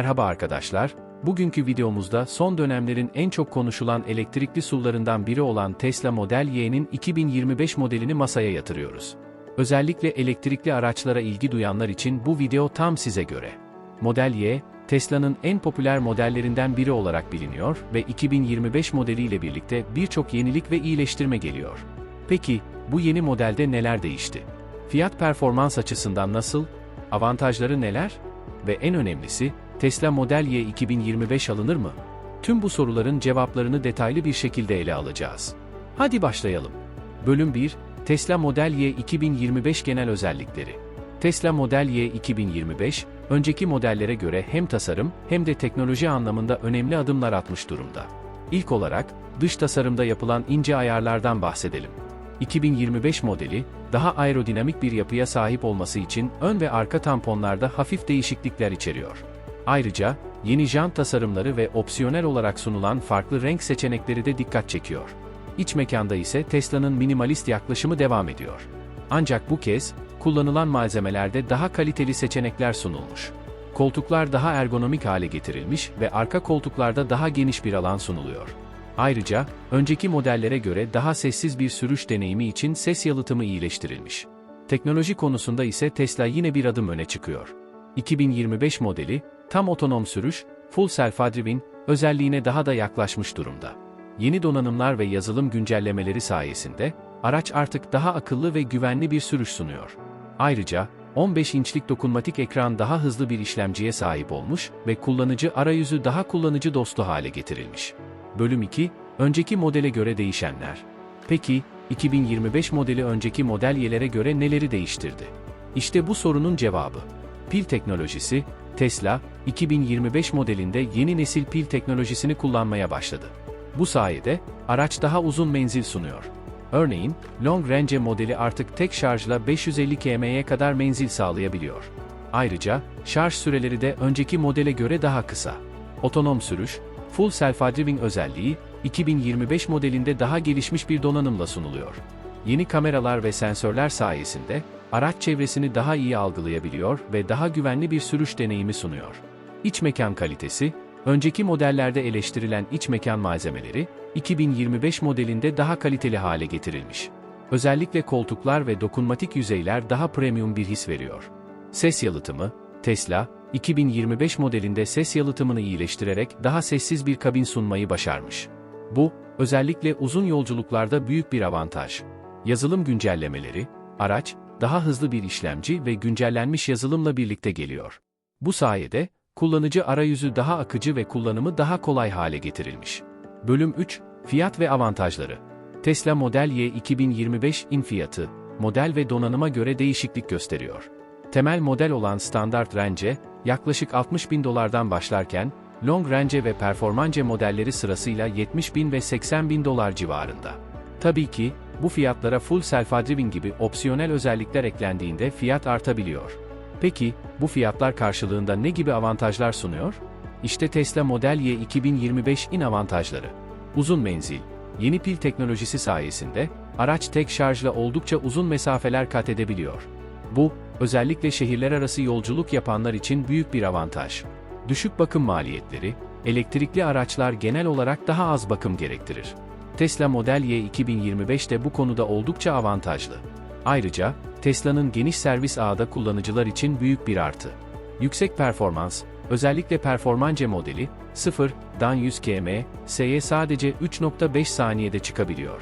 Merhaba arkadaşlar, bugünkü videomuzda son dönemlerin en çok konuşulan elektrikli SUV'larından biri olan Tesla Model Y'nin 2025 modelini masaya yatırıyoruz. Özellikle elektrikli araçlara ilgi duyanlar için bu video tam size göre. Model Y, Tesla'nın en popüler modellerinden biri olarak biliniyor ve 2025 modeliyle birlikte birçok yenilik ve iyileştirme geliyor. Peki, bu yeni modelde neler değişti? Fiyat performans açısından nasıl? Avantajları neler? Ve en önemlisi, Tesla Model Y 2025 alınır mı? Tüm bu soruların cevaplarını detaylı bir şekilde ele alacağız. Hadi başlayalım. Bölüm 1, Tesla Model Y 2025 genel özellikleri. Tesla Model Y 2025, önceki modellere göre hem tasarım hem de teknoloji anlamında önemli adımlar atmış durumda. İlk olarak, dış tasarımda yapılan ince ayarlardan bahsedelim. 2025 modeli, daha aerodinamik bir yapıya sahip olması için ön ve arka tamponlarda hafif değişiklikler içeriyor. Ayrıca, yeni jant tasarımları ve opsiyonel olarak sunulan farklı renk seçenekleri de dikkat çekiyor. İç mekanda ise Tesla'nın minimalist yaklaşımı devam ediyor. Ancak bu kez, kullanılan malzemelerde daha kaliteli seçenekler sunulmuş. Koltuklar daha ergonomik hale getirilmiş ve arka koltuklarda daha geniş bir alan sunuluyor. Ayrıca, önceki modellere göre daha sessiz bir sürüş deneyimi için ses yalıtımı iyileştirilmiş. Teknoloji konusunda ise Tesla yine bir adım öne çıkıyor. 2025 modeli, tam otonom sürüş, Full Self-Driving, özelliğine daha da yaklaşmış durumda. Yeni donanımlar ve yazılım güncellemeleri sayesinde, araç artık daha akıllı ve güvenli bir sürüş sunuyor. Ayrıca, 15 inçlik dokunmatik ekran daha hızlı bir işlemciye sahip olmuş ve kullanıcı arayüzü daha kullanıcı dostu hale getirilmiş. Bölüm 2, önceki modele göre değişenler. Peki, 2025 modeli önceki model Y'lere göre neleri değiştirdi? İşte bu sorunun cevabı. Pil teknolojisi, Tesla, 2025 modelinde yeni nesil pil teknolojisini kullanmaya başladı. Bu sayede, araç daha uzun menzil sunuyor. Örneğin, Long Range modeli artık tek şarjla 550 km'ye kadar menzil sağlayabiliyor. Ayrıca, şarj süreleri de önceki modele göre daha kısa. Otonom sürüş, Full Self-Driving özelliği, 2025 modelinde daha gelişmiş bir donanımla sunuluyor. Yeni kameralar ve sensörler sayesinde, araç çevresini daha iyi algılayabiliyor ve daha güvenli bir sürüş deneyimi sunuyor. İç mekan kalitesi, önceki modellerde eleştirilen iç mekan malzemeleri, 2025 modelinde daha kaliteli hale getirilmiş. Özellikle koltuklar ve dokunmatik yüzeyler daha premium bir his veriyor. Ses yalıtımı, Tesla, 2025 modelinde ses yalıtımını iyileştirerek daha sessiz bir kabin sunmayı başarmış. Bu, özellikle uzun yolculuklarda büyük bir avantaj. Yazılım güncellemeleri, araç, daha hızlı bir işlemci ve güncellenmiş yazılımla birlikte geliyor. Bu sayede, kullanıcı arayüzü daha akıcı ve kullanımı daha kolay hale getirilmiş. Bölüm 3, Fiyat ve avantajları. Tesla Model Y 2025 in fiyatı, model ve donanıma göre değişiklik gösteriyor. Temel model olan Standart Range, yaklaşık 60 bin dolardan başlarken, Long Range ve Performance modelleri sırasıyla 70 bin ve 80 bin dolar civarında. Tabii ki, bu fiyatlara Full Self-Driving gibi opsiyonel özellikler eklendiğinde fiyat artabiliyor. Peki, bu fiyatlar karşılığında ne gibi avantajlar sunuyor? İşte Tesla Model Y 2025 in avantajları. Uzun menzil. Yeni pil teknolojisi sayesinde, araç tek şarjla oldukça uzun mesafeler kat edebiliyor. Bu, özellikle şehirler arası yolculuk yapanlar için büyük bir avantaj. Düşük bakım maliyetleri, elektrikli araçlar genel olarak daha az bakım gerektirir. Tesla Model Y 2025 de bu konuda oldukça avantajlı. Ayrıca, Tesla'nın geniş servis ağda kullanıcılar için büyük bir artı. Yüksek performans, özellikle Performance modeli, 0'dan 100 km, S'ye sadece 3.5 saniyede çıkabiliyor.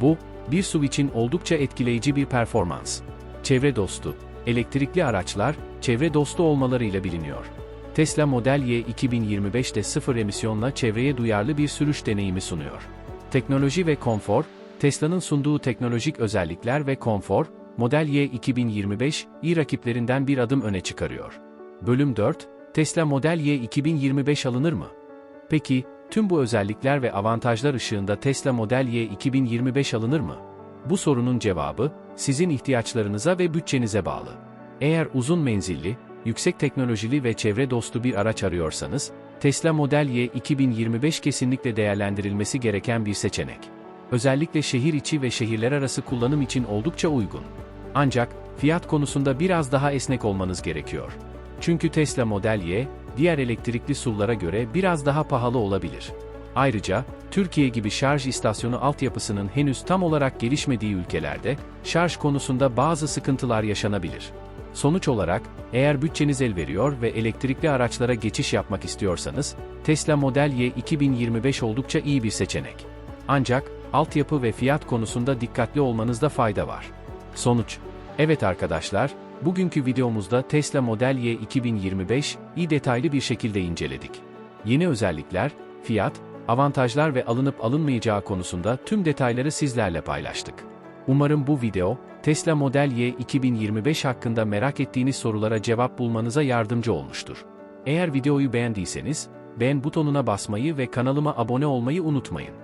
Bu, bir SUV için oldukça etkileyici bir performans. Çevre dostu, elektrikli araçlar, çevre dostu olmalarıyla biliniyor. Tesla Model Y 2025'te sıfır emisyonla çevreye duyarlı bir sürüş deneyimi sunuyor. Teknoloji ve konfor, Tesla'nın sunduğu teknolojik özellikler ve konfor, Model Y 2025, iyi rakiplerinden bir adım öne çıkarıyor. Bölüm 4, Tesla Model Y 2025 alınır mı? Peki, tüm bu özellikler ve avantajlar ışığında Tesla Model Y 2025 alınır mı? Bu sorunun cevabı, sizin ihtiyaçlarınıza ve bütçenize bağlı. Eğer uzun menzilli, yüksek teknolojili ve çevre dostu bir araç arıyorsanız, Tesla Model Y 2025 kesinlikle değerlendirilmesi gereken bir seçenek. Özellikle şehir içi ve şehirler arası kullanım için oldukça uygun. Ancak, fiyat konusunda biraz daha esnek olmanız gerekiyor. Çünkü Tesla Model Y, diğer elektrikli SUV'lara göre biraz daha pahalı olabilir. Ayrıca, Türkiye gibi şarj istasyonu altyapısının henüz tam olarak gelişmediği ülkelerde, şarj konusunda bazı sıkıntılar yaşanabilir. Sonuç olarak, eğer bütçeniz el veriyor ve elektrikli araçlara geçiş yapmak istiyorsanız, Tesla Model Y 2025 oldukça iyi bir seçenek. Ancak, altyapı ve fiyat konusunda dikkatli olmanızda fayda var. Sonuç Evet arkadaşlar, bugünkü videomuzda Tesla Model Y 2025 iyi detaylı bir şekilde inceledik. Yeni özellikler, fiyat, avantajlar ve alınıp alınmayacağı konusunda tüm detayları sizlerle paylaştık. Umarım bu video, Tesla Model Y 2025 hakkında merak ettiğiniz sorulara cevap bulmanıza yardımcı olmuştur. Eğer videoyu beğendiyseniz, beğen butonuna basmayı ve kanalıma abone olmayı unutmayın.